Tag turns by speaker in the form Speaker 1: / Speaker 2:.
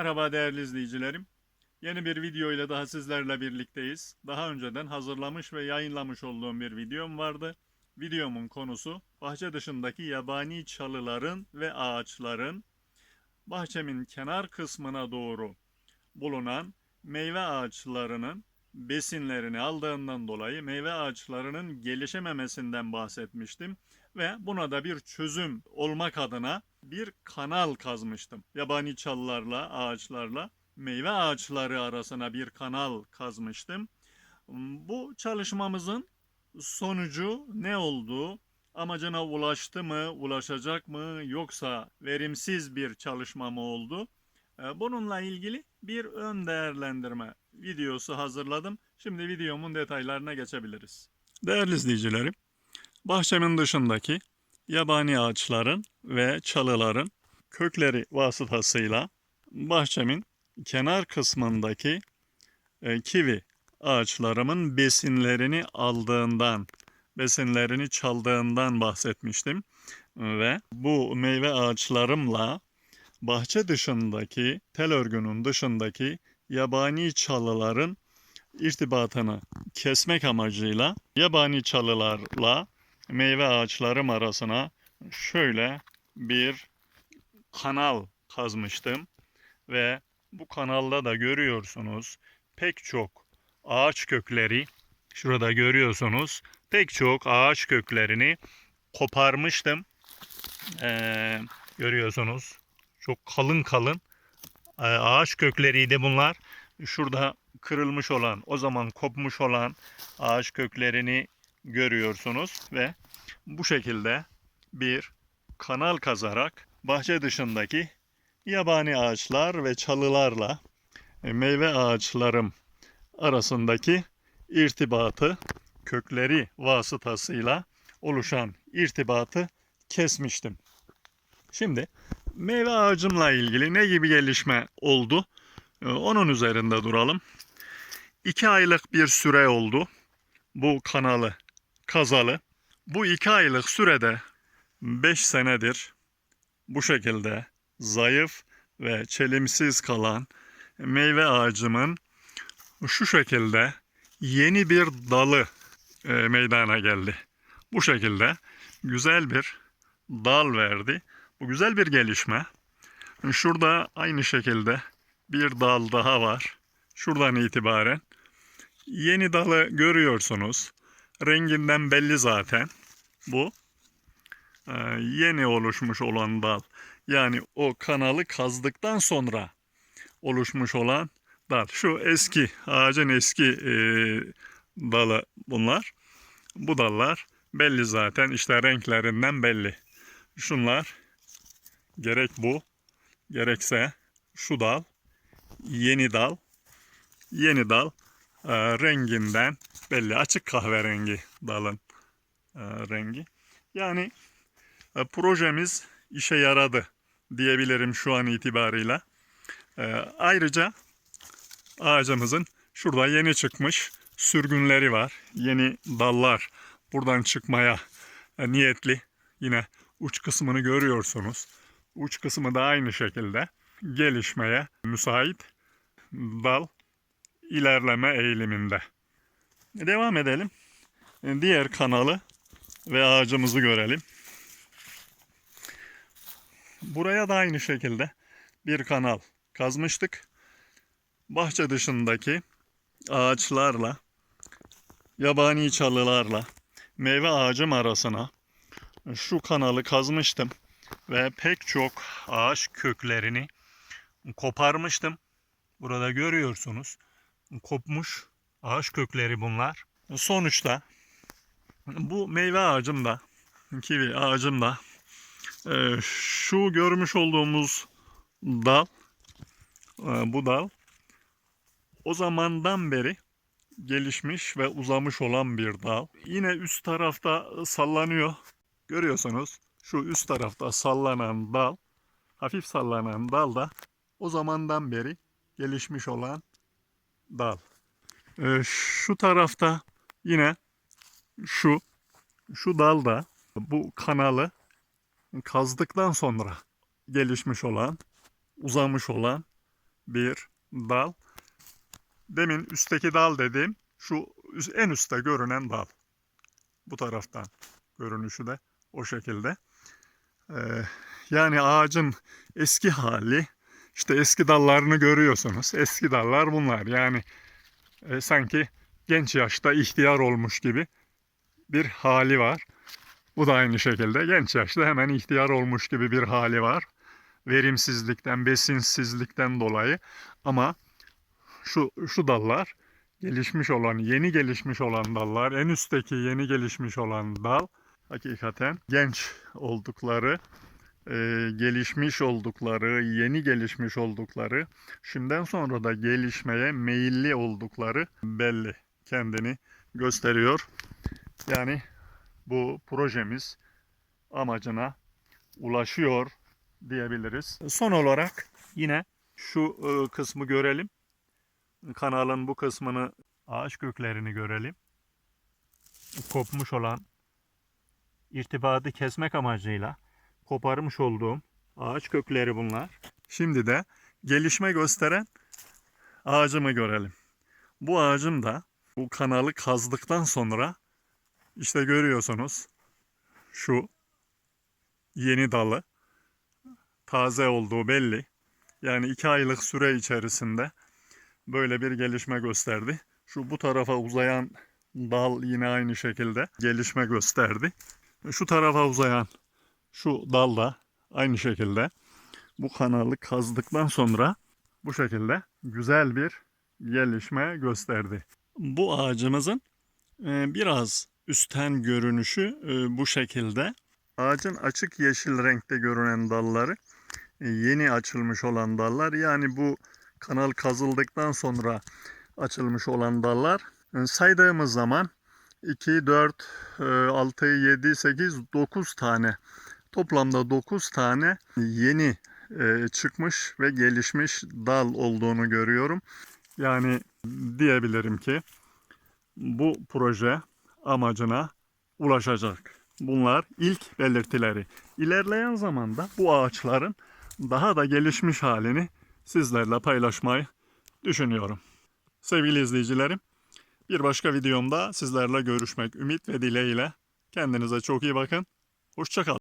Speaker 1: Merhaba değerli izleyicilerim. Yeni bir video ile daha sizlerle birlikteyiz. Daha önceden hazırlamış ve yayınlamış olduğum bir videom vardı. Videomun konusu bahçe dışındaki yabani çalıların ve ağaçların bahçemin kenar kısmına doğru bulunan meyve ağaçlarının besinlerini aldığından dolayı meyve ağaçlarının gelişememesinden bahsetmiştim ve buna da bir çözüm olmak adına bir kanal kazmıştım. Yabani çalılarla, ağaçlarla meyve ağaçları arasına bir kanal kazmıştım. Bu çalışmamızın sonucu ne oldu? Amacına ulaştı mı, ulaşacak mı yoksa verimsiz bir çalışma mı oldu? Ee, Bununla ilgili bir ön değerlendirme videosu hazırladım. Şimdi videomun detaylarına geçebiliriz. Değerli izleyicilerim, bahçemin dışındaki yabani ağaçların ve çalıların kökleri vasıtasıyla bahçemin kenar kısmındaki e, kivi ağaçlarımın besinlerini aldığından, besinlerini çaldığından bahsetmiştim. Ve bu meyve ağaçlarımla bahçe dışındaki, tel örgünün dışındaki yabani çalıların irtibatını kesmek amacıyla yabani çalılarla meyve ağaçlarım arasına şöyle bir kanal kazmıştım ve bu kanalda da görüyorsunuz pek çok ağaç kökleri şurada görüyorsunuz pek çok ağaç köklerini koparmıştım. Ee, görüyorsunuz çok kalın kalın ağaç kökleriydi bunlar. Şurada kırılmış olan o zaman kopmuş olan ağaç köklerini görüyorsunuz ve bu şekilde bir kanal kazarak bahçe dışındaki yabani ağaçlar ve çalılarla e, meyve ağaçlarım arasındaki irtibatı kökleri vasıtasıyla oluşan irtibatı kesmiştim. Şimdi meyve ağacımla ilgili ne gibi gelişme oldu? E, Onun üzerinde duralım. İki aylık bir süre oldu bu kanalı kazalı. Bu iki aylık sürede 5 senedir bu şekilde zayıf ve çelimsiz kalan meyve ağacımın şu şekilde yeni bir dalı e, meydana geldi. Bu şekilde güzel bir dal verdi. Bu güzel bir gelişme. Şurada aynı şekilde bir dal daha var. Şuradan itibaren yeni dalı görüyorsunuz. Renginden belli zaten. Bu e, yeni oluşmuş olan dal. Yani o kanalı kazdıktan sonra oluşmuş olan dal. Şu eski ağacın eski e, dalı bunlar. Bu dallar belli zaten. İşte renklerinden belli. Şunlar gerek bu gerekse şu dal yeni dal yeni dal e, renginden belli açık kahverengi dalın e, rengi. Yani e, projemiz işe yaradı diyebilirim şu an itibarıyla. E, ayrıca ağacımızın şurada yeni çıkmış sürgünleri var. Yeni dallar buradan çıkmaya e, niyetli. Yine uç kısmını görüyorsunuz. Uç kısmı da aynı şekilde gelişmeye müsait dal ilerleme eğiliminde. Devam edelim. Diğer kanalı ve ağacımızı görelim. Buraya da aynı şekilde bir kanal kazmıştık. Bahçe dışındaki ağaçlarla, yabani çalılarla, meyve ağacım arasına şu kanalı kazmıştım ve pek çok ağaç köklerini koparmıştım. Burada görüyorsunuz kopmuş ağaç kökleri bunlar. Sonuçta bu meyve ağacım da kivi ağacım da e, şu görmüş olduğumuz dal e, bu dal o zamandan beri gelişmiş ve uzamış olan bir dal. Yine üst tarafta sallanıyor. Görüyorsunuz şu üst tarafta sallanan dal, hafif sallanan dal da o zamandan beri gelişmiş olan dal. Ee, şu tarafta yine şu şu dal da bu kanalı kazdıktan sonra gelişmiş olan, uzamış olan bir dal. Demin üstteki dal dediğim şu en üstte görünen dal. Bu taraftan görünüşü de o şekilde. Ee, yani ağacın eski hali işte eski dallarını görüyorsunuz. Eski dallar bunlar. Yani e, sanki genç yaşta ihtiyar olmuş gibi bir hali var. Bu da aynı şekilde genç yaşta hemen ihtiyar olmuş gibi bir hali var. Verimsizlikten, besinsizlikten dolayı. Ama şu şu dallar gelişmiş olan, yeni gelişmiş olan dallar, en üstteki yeni gelişmiş olan dal hakikaten genç oldukları, e, gelişmiş oldukları, yeni gelişmiş oldukları, şimdiden sonra da gelişmeye meyilli oldukları belli. Kendini gösteriyor. Yani bu projemiz amacına ulaşıyor diyebiliriz. Son olarak yine şu e, kısmı görelim. Kanalın bu kısmını ağaç köklerini görelim. Kopmuş olan irtibatı kesmek amacıyla koparmış olduğum ağaç kökleri bunlar. Şimdi de gelişme gösteren ağacımı görelim. Bu ağacım da bu kanalı kazdıktan sonra işte görüyorsunuz şu yeni dalı taze olduğu belli. Yani iki aylık süre içerisinde böyle bir gelişme gösterdi. Şu bu tarafa uzayan dal yine aynı şekilde gelişme gösterdi. Şu tarafa uzayan şu dal da aynı şekilde bu kanalı kazdıktan sonra bu şekilde güzel bir gelişme gösterdi. Bu ağacımızın e, biraz üstten görünüşü e, bu şekilde. Ağacın açık yeşil renkte görünen dalları e, yeni açılmış olan dallar yani bu kanal kazıldıktan sonra açılmış olan dallar saydığımız zaman 2, 4, 6, 7, 8, 9 tane toplamda 9 tane yeni e, çıkmış ve gelişmiş dal olduğunu görüyorum. Yani diyebilirim ki bu proje amacına ulaşacak. Bunlar ilk belirtileri. İlerleyen zamanda bu ağaçların daha da gelişmiş halini sizlerle paylaşmayı düşünüyorum. Sevgili izleyicilerim, bir başka videomda sizlerle görüşmek ümit ve dileğiyle. Kendinize çok iyi bakın. Hoşçakalın.